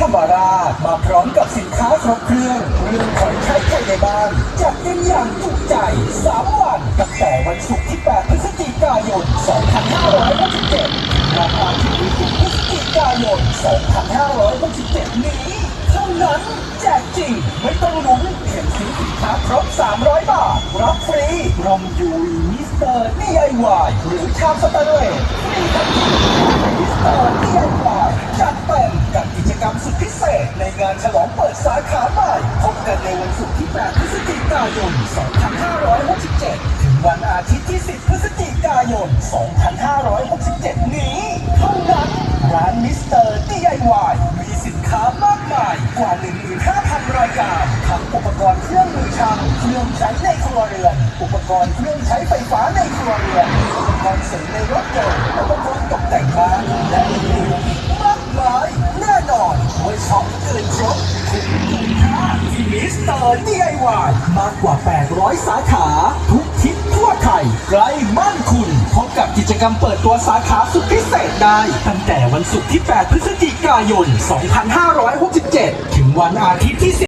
ธรรมราชมาพร้อมกับสินค้าครบเครื่อง เรื่องของใช้ภายในบ้าน จัดเต็มอย่างจุใจ 3 วันตั้งแต่วันศุกร์ที่ 8 พฤศจิกายน 2567ราคาที่10พฤศจิกายน 2567 นี้เท่านั้นแจกจริง ไม่ต้องลุ้นเพียงซื้อสินค้าครบ 300 บาท รับฟรีรอมยูมิสเตอร์ DIY หรือชามสแตนเลสฟรีทันที ลองเปิดสาขาใหม่พบกันในวันศุกร์ที่ 8 พฤศจิกายน 2567 ถึงวันอาทิตย์ที่ 10 พฤศจิกายน 2567 นี้ เท่านั้นร้านมิสเตอร์ DIY มีสินค้ามากมายกว่า 15,000 รายการทั้งอุปกรณ์เครื่องมือช่างเครื่องใช้ในครัวเรือน อุปกรณ์เครื่องใช้ไฟฟ้าในครัวเรือน อุปกรณ์เสริมในรถยนต์อุปกรณ์ตกแต่งบ้านและอื่น ของเกินครบคุ้มคุ้มค่าที่มิสเตอร์ DIY มากกว่า 800 สาขา ทุกทิศทั่วไทยใกล้บ้านคุณพบกับกิจกรรมเปิดตัวสาขาสุดพิเศษได้ ตั้งแต่วันศุกร์ที่ 8 พฤศจิกายน 2567 ถึงวันอาทิตย์ที่10